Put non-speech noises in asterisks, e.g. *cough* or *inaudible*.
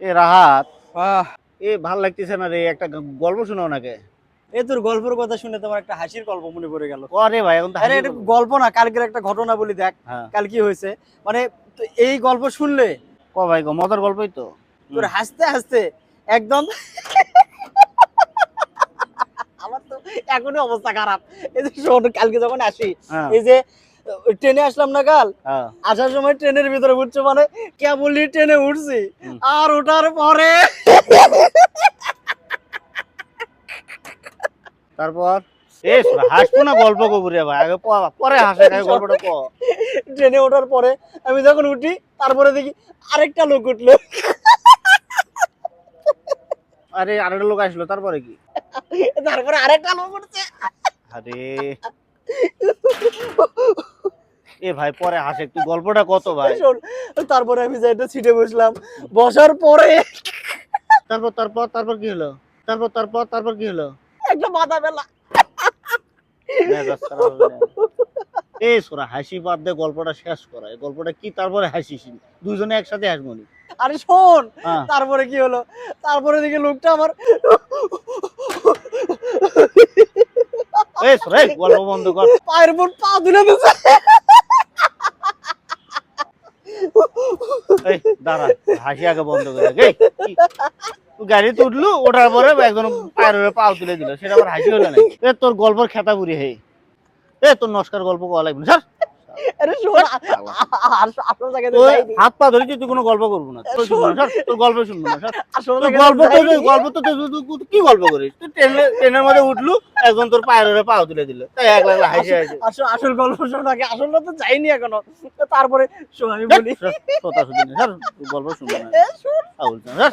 এ রাহাত এ ভালো লাগতেছে না রে একটা গল্প শোনাও নাকে এই তোর গল্পের কথা শুনে তোমার একটা হাসির গল্প মনে পড়ে গেল। করে ভাই এখন আরে এটা গল্প। না কালকের একটা ঘটনা বলি দেখ হ্যাঁ। কাল কি হয়েছে? মানে এই গল্প শুনলে ক ভাই গো মজার গল্পই তো। তোর হাসতে হাসতে একদম আমার তো এখনই অবস্থা খারাপ। এই যে শোন কালকে যখন আসি হ্যাঁ। এই যে ট্রেনে আসলাম না কাল? হ্যাঁ। আসার সময় ট্রেনের ভিতরে উঠছে মানে কেবলই ট্রেনে উঠছি। আর ওঠার পরে তারপর? এ হাসবো না গল্প কবুরে ভাই। আগে পরে হাসে গল্পটা ক ট্রেনে ওঠার পরে আমি যখন উঠি তারপরে দেখি আরেকটা লোক উঠল। আরে আরেকটা লোক আসলো তারপরে কি? তারপরে আরেকটা লোক উঠছে। আরে। এ ভাই পরে হাসে তুই গল্পটা কত ভাই? তারপরে আমি যাই একটা সিটে বসলাম। বসার পরে তারপর তারপর তারপর কি হলো? তারপর তারপর তারপর কি হলো? একটা মাথা বেলা মেজাজ খারাপ হবে না। এ সোরা হাসি বাদ দে গল্পটা শেষ করা। এই গল্পটা কি তারপরে হাসিস? দুজনে একসাথে হাসবো নি? আরে শোন হ্যাঁ। তারপরে কি হলো? তারপরে দেখি লোকটা আমার এই সোরা গল্প বন্ধ কর। পায়ের উপর পা তুলে দিচ্ছে এই দাঁড়া, হাসি আগে বন্ধ করে গে গাড়ি? তুই ওঠার পরে একজন পায়ের পাও তুলে দিল, সেটা আবার হাসি হলো না। এ, তোর গল্পর খেতা বুড়ি হে। এ, তোর নস্কার গল্প কওয়া লাগবে স্যার *laughs* হাত পা তুই কোনো গল্প করব না। তোর গল্প শুনব না গল্প গল্প তো কি গল্প করিস? তুই ট্রেনে ট্রেনের মধ্যে উঠলু একজন তোর পায়ের পাও তুলে দিল। তাই এক লাগলা হাসি হাসি। আসল আসল গল্প শোন আগে তো যাইনি এখনও। তারপরে আমি বলি কথা শুনি গল্প শুনব না।